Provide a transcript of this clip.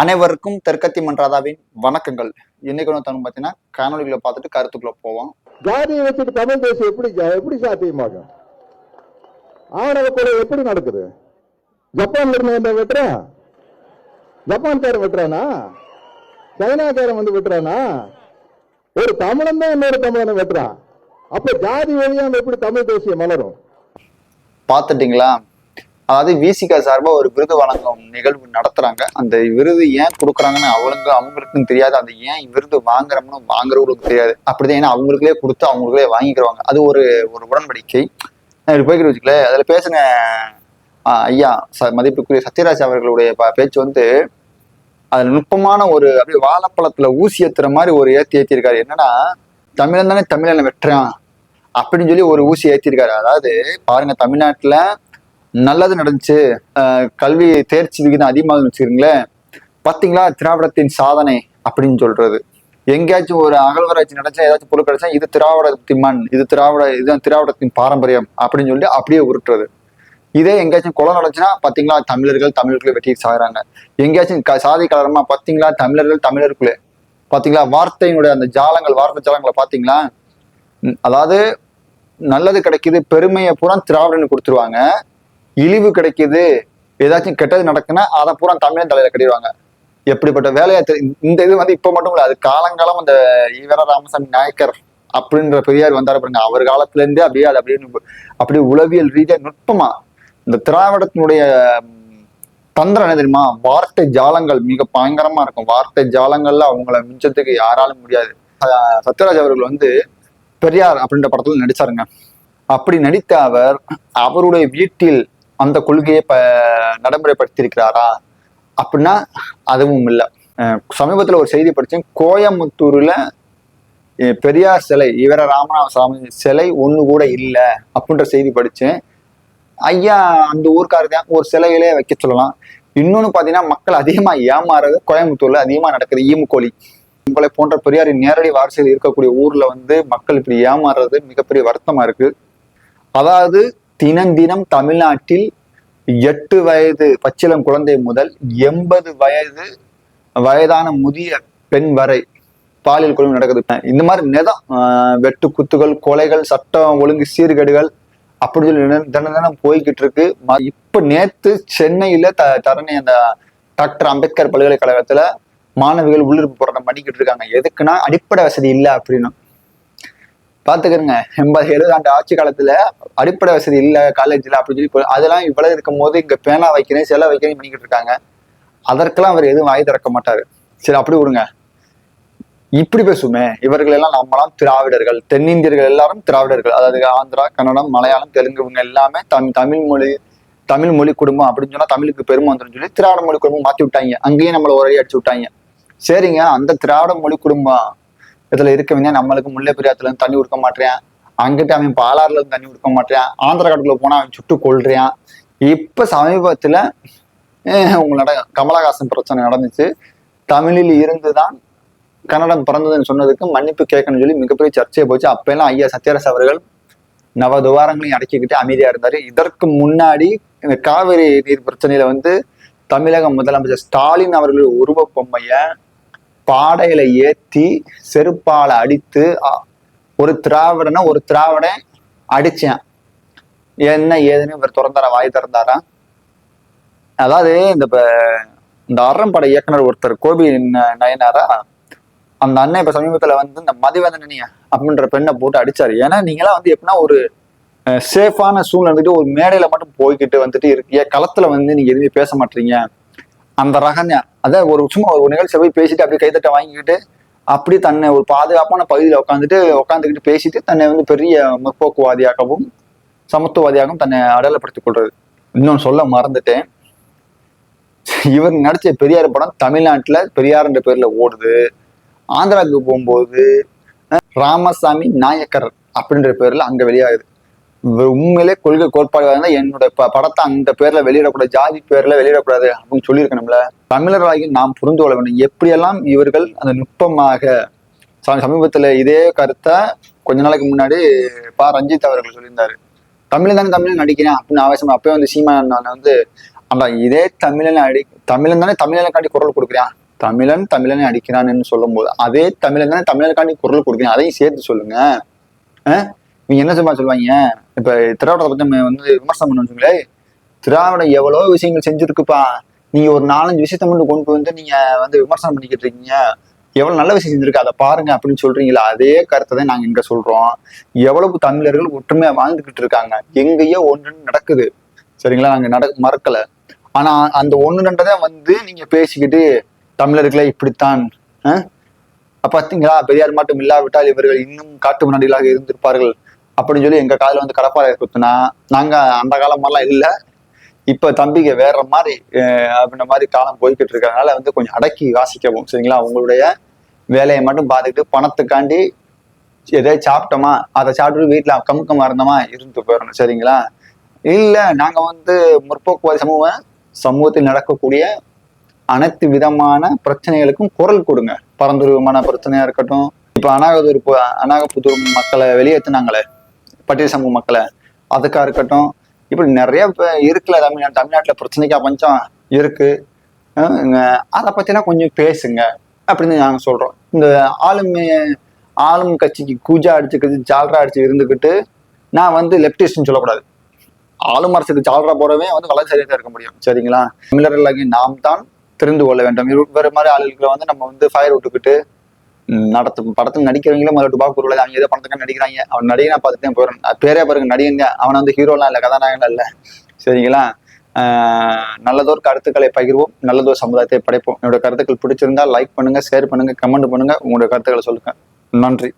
அனைவருக்கும் தெற்கத்தி மன்றாதாவின் வணக்கங்கள். இன்னைக்கு வந்து பார்த்தீங்கன்னா காணொலிகளை பார்த்துட்டு கருத்துக்குள்ள போவோம். ஜாதியை வச்சுட்டு தமிழ் தேசம் எப்படி எப்படி சாத்தியமாகும்? ஆணவ கொலை எப்படி நடக்குது? ஜப்பான்ல இருந்து வந்த வெட்டுறான் ஜப்பான்காரன் வெட்டுறானா? சைனாக்காரன் வந்து வெட்டுறானா? ஒரு தமிழன் தான் இன்னொரு தமிழனை வெட்டுறான். அப்ப ஜாதி வழியாம எப்படி தமிழ் தேசியம் மலரும்? பார்த்துட்டீங்களா? அதாவது விசிகா சார்பாக ஒரு விருது வழங்கும் நிகழ்வு நடத்துறாங்க. அந்த விருது ஏன் கொடுக்குறாங்கன்னு அவங்களுக்கு அவங்களுக்கும் தெரியாது. அந்த ஏன் விருது வாங்குறோம்னு வாங்குறவங்களுக்கு தெரியாது. அப்படிதான் ஏன்னா அவங்களுக்கே கொடுத்து அவங்களுக்கே வாங்கிக்கிறவாங்க. அது ஒரு ஒரு உடன்படிக்கை. இப்படி போய்கிட்டு வச்சுக்கல. அதில் பேசின ஐயா ச மதிப்புக்குரிய சத்யராஜ் அவர்களுடைய பேச்சு வந்து அது நுட்பமான ஒரு அப்படியே வாழைப்பழத்துல ஊசி ஏத்துற மாதிரி ஒரு ஏத்தி ஏத்திருக்காரு. என்னன்னா தமிழன் தானே தமிழனை வெட்டுறான் அப்படின்னு சொல்லி ஒரு ஊசி ஏத்திருக்காரு. அதாவது பாருங்க தமிழ்நாட்டுல நல்லது நடந்துச்சு. கல்வி தேர்ச்சி விகிதம் அதிகமாக வச்சுக்கிறீங்களேன் பார்த்தீங்களா திராவிடத்தின் சாதனை அப்படின்னு சொல்றது. எங்கேயாச்சும் ஒரு அகழ்வராய்ச்சி நடச்சா ஏதாச்சும் பொருள் கிடைச்சா இது திராவிடத்தின் மண் இது திராவிட இதுதான் திராவிடத்தின் பாரம்பரியம் அப்படின்னு சொல்லி அப்படியே உருட்டுறது. இதே எங்கேயாச்சும் குளம் நடந்துச்சுன்னா பார்த்தீங்களா தமிழர்கள் தமிழர்களை வெட்டி சாகிறாங்க. எங்கேயாச்சும் க- சாதி கலரமா பார்த்தீங்களா தமிழர்கள் தமிழர்களே பார்த்தீங்களா வார்த்தையினுடைய அந்த ஜாலங்கள் வார்த்தை ஜாலங்களை பார்த்தீங்களா அதாவது நல்லது கிடைக்குது பெருமையை பூரா திராவிடன்னு கொடுத்துருவாங்க. இழிவு கிடைக்குது ஏதாச்சும் கெட்டது நடக்குன்னா அதை பூரா தமிழன் தலையில கட்டிடுவாங்க. எப்படிப்பட்ட வேலையா இந்த இது வந்து இப்ப மட்டும் இல்ல அது காலங்காலம் அந்த ஈவர ராமசாமி நாயக்கர் அப்படின்ற பெரியார் வந்தாரு பாருங்க. அவர் காலத்துல இருந்தே அப்படியே அது அப்படியே அப்படியே உளவியல் ரீதியா நுட்பமா இந்த திராவிடத்தினுடைய தந்திரம் என்ன தெரியுமா? வார்த்தை ஜாலங்கள் மிக பயங்கரமா இருக்கும். வார்த்தை ஜாலங்கள்ல அவங்கள மிஞ்சத்துக்கு யாராலும் முடியாது. சத்யராஜ் அவர்கள் வந்து பெரியார் அப்படின்ற படத்துல நடிச்சாருங்க. அப்படி நடித்த அவர் அவருடைய வீட்டில் அந்த கொள்கையை ப நடைமுறைப்படுத்தியிருக்கிறாரா? அப்படின்னா அதுவும் இல்லை. சமீபத்தில் ஒரு செய்தி படித்தேன் கோயம்புத்தூர்ல பெரியார் சிலை இவர ராமநாதசாமி சிலை ஒன்று கூட இல்லை அப்படின்ற செய்தி படித்தேன் ஐயா அந்த ஊருக்காரர் தான் ஒரு சிலையிலே வைக்க சொல்லலாம். இன்னொன்னு பார்த்தீங்கன்னா மக்கள் அதிகமாக ஏமாறுறது கோயம்புத்தூரில் அதிகமாக நடக்குது ஈமுக்கோழி. உங்களை போன்ற பெரியாரின் நேரடி வாரிசையில் இருக்கக்கூடிய ஊரில் வந்து மக்கள் இப்படி ஏமாறுறது மிகப்பெரிய வருத்தமா இருக்கு. அதாவது தினந்தினம் தமிழ்நாட்டில் எட்டு வயது பச்சிளம் குழந்தை முதல் எண்பது வயது வயதான முதிய பெண் வரை பாலியல் கொடுமை நடக்குது. இந்த மாதிரி நிதம் ஆஹ் வெட்டு குத்துகள் கொலைகள் சட்டம் ஒழுங்கு சீர்கேடுகள் அப்படி சொல்லி தினம் தினம் போய்கிட்டு இருக்கு. இப்ப நேத்து சென்னையில த தரணி அந்த டாக்டர் அம்பேத்கர் பல்கலைக்கழகத்துல மாணவிகள் உள்ளிருப்பு போராட்டம் பண்ணிக்கிட்டு இருக்காங்க. எதுக்குன்னா அடிப்படை வசதி இல்லை அப்படின்னு. பாத்துக்கிறங்க எண்பது எழுபது ஆண்டு ஆட்சி காலத்துல அடிப்படை வசதி இல்ல காலேஜ்ல அப்படின்னு சொல்லி அதெல்லாம் இவ்வளவு இருக்கும் போது இங்க பேனா வைக்கிறேன் சிலை வைக்கிறேன் பண்ணிக்கிட்டு இருக்காங்க. அதற்கெல்லாம் அவர் எதுவும் வாய் திறக்க மாட்டாரு. சரி அப்படி விடுங்க. இப்படி பேசுமே. இவர்கள் எல்லாம் நம்மளாம் திராவிடர்கள் தென்னிந்தியர்கள் எல்லாரும் திராவிடர்கள். அதாவது ஆந்திரா கன்னடம் மலையாளம் தெலுங்கு இவங்க எல்லாமே தமிழ் தமிழ் மொழி தமிழ் மொழி குடும்பம் அப்படின்னு சொன்னா தமிழுக்கு பெருமை வந்துடும் சொல்லி திராவிட மொழி குடும்பம் மாத்தி விட்டாங்க. அங்கேயும் நம்மளை ஒரே அடிச்சு விட்டாங்க. சரிங்க அந்த திராவிட மொழி குடும்பம் இதுல இருக்கவங்க நம்மளுக்கு முல்லை பெரியாத்துல இருந்து தண்ணி கொடுக்க மாட்டேன் அங்கிட்ட அவன் பாலாறுல இருந்து தண்ணி கொடுக்க மாட்டேன் ஆந்திரா காட்டுக்குள்ள போனா அவன் சுட்டு கொள்றான் இப்ப சமீபத்துல உங்களோட கமலஹாசன் பிரச்சனை நடந்துச்சு. தமிழில் இருந்துதான் கன்னடம் பிறந்ததுன்னு சொன்னதுக்கு மன்னிப்பு கேட்கணும்னு சொல்லி மிகப்பெரிய சர்ச்சையை போச்சு. அப்பெல்லாம் ஐயா சத்யராஜ் அவர்கள் நவ துவாரங்களையும் அடக்கிக்கிட்டு அமைதியா இருந்தாரு. இதற்கு முன்னாடி இந்த காவிரி நீர் பிரச்சனையில வந்து தமிழக முதலமைச்சர் ஸ்டாலின் அவர்கள் உருவ பொம்மைய பாடையில ஏத்தி செருப்பால அடித்து ஒரு திராவிடனை ஒரு திராவிடன் அடிச்சேன். என்ன ஏதுன்னு இவர் திறந்தாரா வாய் திறந்தாரா? அதாவது இந்த இப்ப இந்த அறம்படை இயக்குனர் ஒருத்தர் கோபி நயனாரா? அந்த அண்ணன் இப்ப சமீபத்துல வந்து இந்த மதிவதனி அப்படின்ற பெண்ணை போட்டு அடிச்சாரு. ஏன்னா நீங்களாம் வந்து எப்படின்னா ஒரு சேஃபான சூழ்நிலை இருந்துட்டு ஒரு மேடையில மட்டும் போய்கிட்டு வந்துட்டு இருக்கீங்க களத்துல வந்து நீங்க எதுவுமே பேச மாட்டீங்க. அந்த ரகம் அதான் ஒரு சும்மா ஒரு நிகழ்ச்சி போய் பேசிட்டு அப்படியே கைத்தட்ட வாங்கிக்கிட்டு அப்படியே தன்னை ஒரு பாதுகாப்பான பகுதியில் உட்காந்துட்டு உட்காந்துக்கிட்டு பேசிட்டு தன்னை வந்து பெரிய முற்போக்குவாதியாகவும் சமத்துவவாதியாகவும் தன்னை அடையாளப்படுத்திக் கொள்றது. இன்னொன்னு சொல்ல மறந்துட்டேன். இவர் நடிச்ச பெரியார் படம் தமிழ்நாட்டுல பெரியார்ன்ற பேரில் பேர்ல ஓடுது. ஆந்திராவுக்கு போகும்போது ராமசாமி நாயக்கர் அப்படின்ற பேர்ல அங்கே வெளியாகுது. உண்மையிலே கொள்கை கோட்பாடுகள் என்னோட ப- படத்தை அந்த பேர்ல வெளியிடக்கூடாது ஜாதி பேர்ல வெளியிடக்கூடாது அப்படின்னு சொல்லியிருக்கணும்ல. தமிழராகி நாம் புரிந்து கொள்ள வேண்டும். எப்படியெல்லாம் இவர்கள் அந்த நுட்பமாக சமீபத்துல இதே கருத்தை கொஞ்ச நாளைக்கு முன்னாடி பா. ரஞ்சித் அவர்கள் சொல்லியிருந்தாரு. தமிழன் தானே தமிழ் நடிக்கிறேன் அப்படின்னு ஆவேசம் அப்பயே வந்து சீமா நான் வந்து ஆனா இதே தமிழன் அடி தமிழன் தானே தமிழனுக்காண்டி குரல் கொடுக்குறேன். தமிழன் தமிழனை அடிக்கிறான்னு சொல்லும் போது அதே தமிழன் தானே தமிழர்காண்டி குரல் கொடுக்குறேன். அதையும் சேர்த்து சொல்லுங்க. அஹ்? நீங்க என்ன சும்மா சொல்லுவாங்க? இப்ப திராவிடத்தை பத்தி நம்ம வந்து விமர்சனம் பண்ண திராவிடம் எவ்வளவோ விஷயங்கள் செஞ்சிருக்குப்பா. நீங்க ஒரு நாலஞ்சு விஷயத்த மட்டும் கொண்டு வந்து நீங்க வந்து விமர்சனம் பண்ணிக்கிட்டு இருக்கீங்க. எவ்வளவு நல்ல விஷயம் செஞ்சிருக்கு அதை பாருங்க அப்படின்னு சொல்றீங்களா? அதே கருத்தை தான் நாங்க இங்க சொல்றோம். எவ்வளவு தமிழர்கள் ஒற்றுமையா வாழ்ந்துகிட்டு இருக்காங்க. எங்கேயோ ஒன்று நடக்குது. சரிங்களா? நாங்க நட மறக்கல. ஆனா அந்த ஒண்ணுன்றதை வந்து நீங்க பேசிக்கிட்டு தமிழர்களை இப்படித்தான் அஹ்? பெரியார் மட்டும் இல்லாவிட்டால் இவர்கள் இன்னும் காட்டு முன்னாடிகளாக இருந்திருப்பார்கள். அப்படின்னு சொல்லி எங்க காதுல வந்து கடப்பாறை குத்துனா நாங்க அந்த காலம் மாதிரிலாம் இல்ல. இப்ப தம்பிக்கு வேற மாதிரி அப்படின்ற மாதிரி காலம் போய்கிட்டு இருக்கிறதுனால வந்து கொஞ்சம் அடக்கி வாசிக்கவும் சரிங்களா? உங்களுடைய வேலையை மட்டும் பார்த்துக்கிட்டு பணத்துக்காண்டி எதாவது சாப்பிட்டோமா அதை சாப்பிட்டு வீட்டுல கமுக்கமா இருந்தோமா இருந்து போயிடணும் சரிங்களா? இல்ல நாங்க வந்து முற்போக்குவாதி சமூகம் சமூகத்தில் நடக்கக்கூடிய அனைத்து விதமான பிரச்சனைகளுக்கும் குரல் கொடுங்க. பரந்துருவமான பிரச்சனையா இருக்கட்டும். இப்ப அநாகதூர் பு- அநாகப்புத்தூர் மக்களை வெளியேற்றினாங்களே பட்டியல் சமூக மக்களை. அதுக்காக இருக்கட்டும் இப்படி நிறைய இருக்குல்ல தமிழ்நாடு தமிழ்நாட்டில் பிரச்சனைக்கா பஞ்சம் இருக்கு. அதை பற்றினா கொஞ்சம் பேசுங்க அப்படின்னு நாங்கள் சொல்கிறோம் இந்த ஆளுமை ஆளும் கட்சிக்கு கூஜா அடிச்சுக்கிட்டு ஜால்ரா அடிச்சு இருந்துக்கிட்டு நான் வந்து லெப்டிஸ்ட்னு சொல்லக்கூடாது. ஆளும் அரசுக்கு ஜால்ரா போறவே வந்து வலதுசாரியாக தான் இருக்க முடியும். சரிங்களா? தமிழர்களாகி நாம் தான் தெரிந்து கொள்ள வேண்டும். இவ- மாதிரி ஆளுகளை வந்து நம்ம வந்து ஃபயர் விட்டுக்கிட்டு ம், நடத்து படத்தில் நடிக்கிறவங்களே முதல்ல டுபா குருவில் அவங்க ஏதோ படத்துக்கு நடிக்கிறாங்க. அவன் நடிகனா பார்த்துட்டு தான் போயிடும் பேரே பாருங்க நடிகன் அவன் வந்து ஹீரோலாம் இல்லை கதாநாயகன் இல்லை. சரிங்களா? நல்லதோர் கருத்துக்களை பகிர்வோம் நல்லதோர் சமுதாயத்தை படைப்போம். என்னோட கருத்துக்கள் பிடிச்சிருந்தா லைக் பண்ணுங்க ஷேர் பண்ணுங்க கமெண்ட் பண்ணுங்க. உங்களோட கருத்துக்களை சொல்லுங்க. நன்றி.